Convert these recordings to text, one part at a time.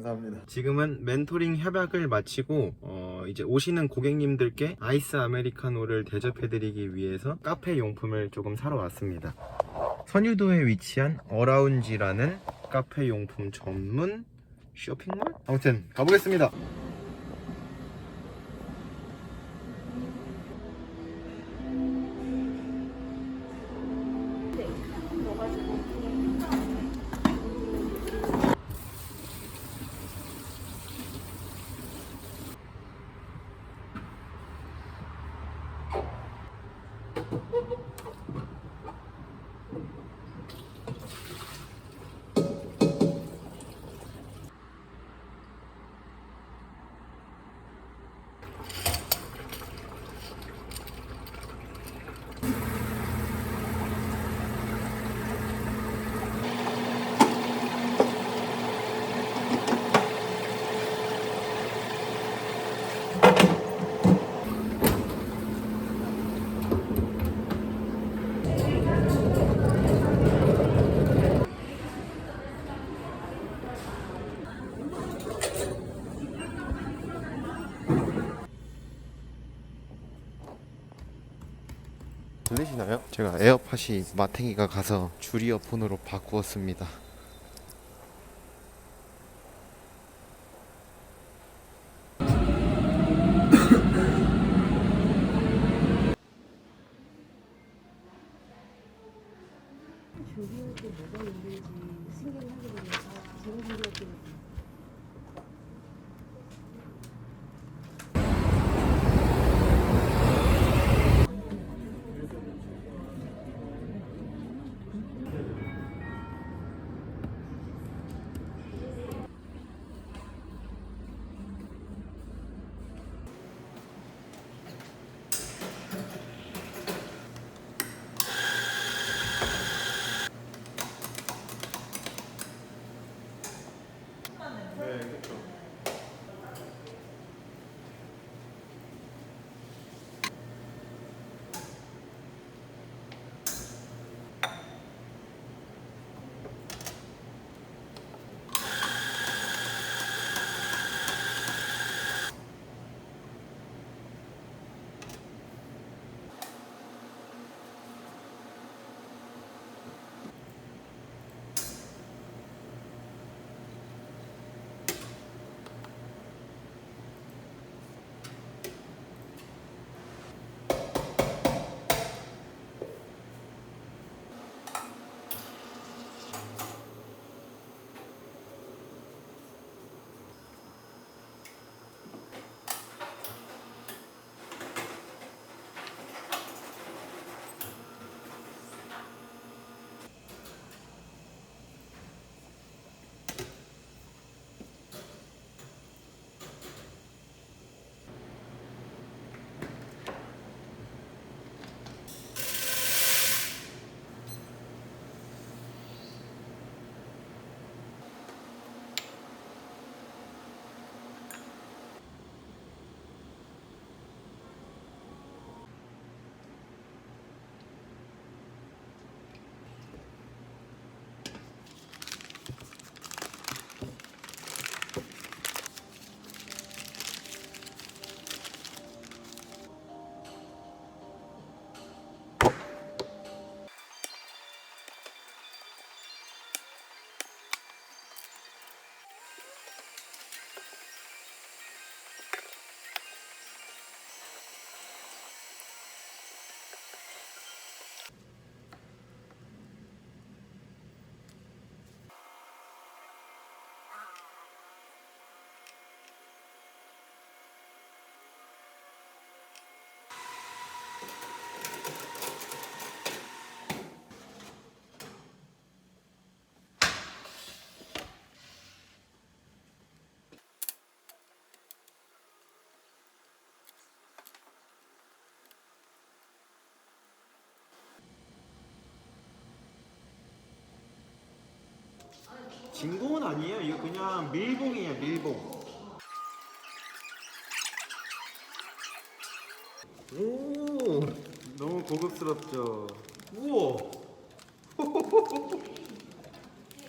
감사합니다. 지금은 멘토링 협약을 마치고 어, 이제 오시는 고객님들께 아이스 아메리카노를 대접해드리기 위해서 카페 용품을 조금 사러 왔습니다. 선유도에 위치한 어라운지라는 카페 용품 전문 쇼핑몰? 아무튼 가보겠습니다. 들리시나요? 제가 에어팟이 마탱이가 가서 줄 이어폰으로 바꾸었습니다. 진공은 아니에요. 이거 그냥 밀봉이에요, 밀봉. 오, 너무 고급스럽죠. 우와.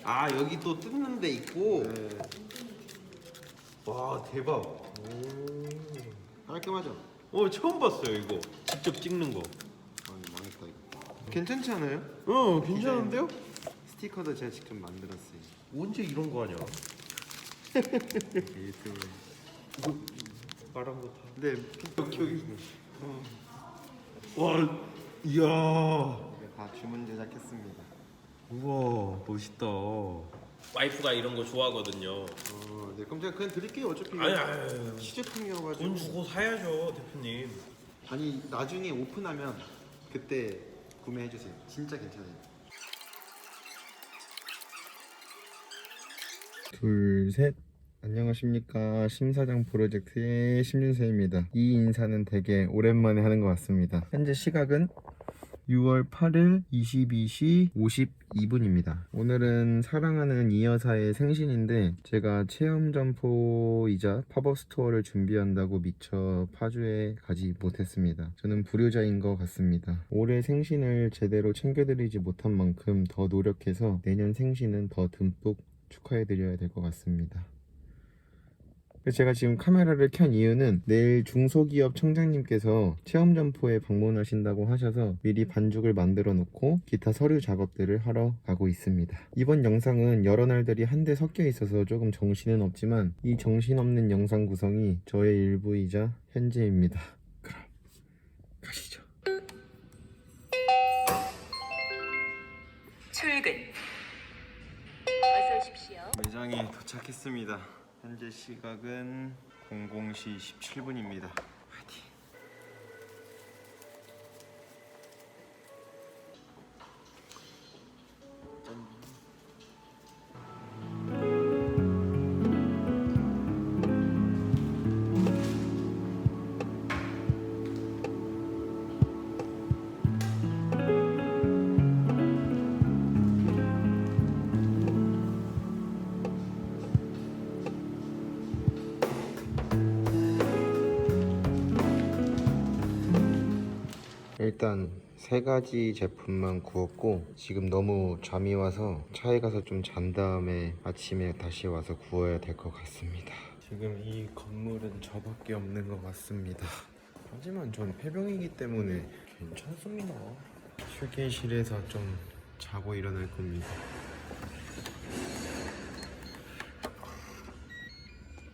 아 여기 또 뜯는 데 있고. 와 대박. 깔끔하죠? 어 처음 봤어요 이거. 직접 찍는 거. 아니 망했다 이거 괜찮지 않아요? 어 괜찮은데요? 스티커도 제가 직접 만들었어요 언제 이런 거 하냐? 유튜브 이거 말한 거 다. 네 여기. 와 이야. 다 주문 제작했습니다 우와 멋있다. 와이프가 이런 거 좋아하거든요. 어, 네 그럼 제가 그냥 드릴게요 어차피 아니 아니. 시제품이어가지고 돈 주고 사야죠 대표님. 아니 나중에 오픈하면 그때 구매해 주세요 진짜 괜찮아요 둘셋 안녕하십니까 심사장 프로젝트의 심윤세입니다 이 인사는 되게 오랜만에 하는 것 같습니다 현재 시각은 6월 8일 22시 52분입니다. 오늘은 사랑하는 이 여사의 생신인데 제가 체험 점포이자 팝업 스토어를 준비한다고 미처 파주에 가지 못했습니다. 저는 불효자인 것 같습니다. 올해 생신을 제대로 챙겨드리지 못한 만큼 더 노력해서 내년 생신은 더 듬뿍 축하해 드려야 될 것 같습니다. 제가 지금 카메라를 켠 이유는 내일 중소기업 청장님께서 체험 점포에 방문하신다고 하셔서 미리 반죽을 만들어 놓고 기타 서류 작업들을 하러 가고 있습니다. 이번 영상은 여러 날들이 한데 섞여 있어서 조금 정신은 없지만 이 정신없는 영상 구성이 저의 일부이자 현재입니다. 그럼 가시죠. 매장에 도착했습니다. 현재 시각은 00시 17분입니다. 일단 세 가지 제품만 구웠고 지금 너무 잠이 와서 차에 가서 좀 잔 다음에 아침에 다시 와서 구워야 될 것 같습니다. 지금 이 건물은 저밖에 없는 것 같습니다. 하지만 전 폐병이기 때문에 괜찮습니다. 휴게실에서 좀 자고 일어날 겁니다.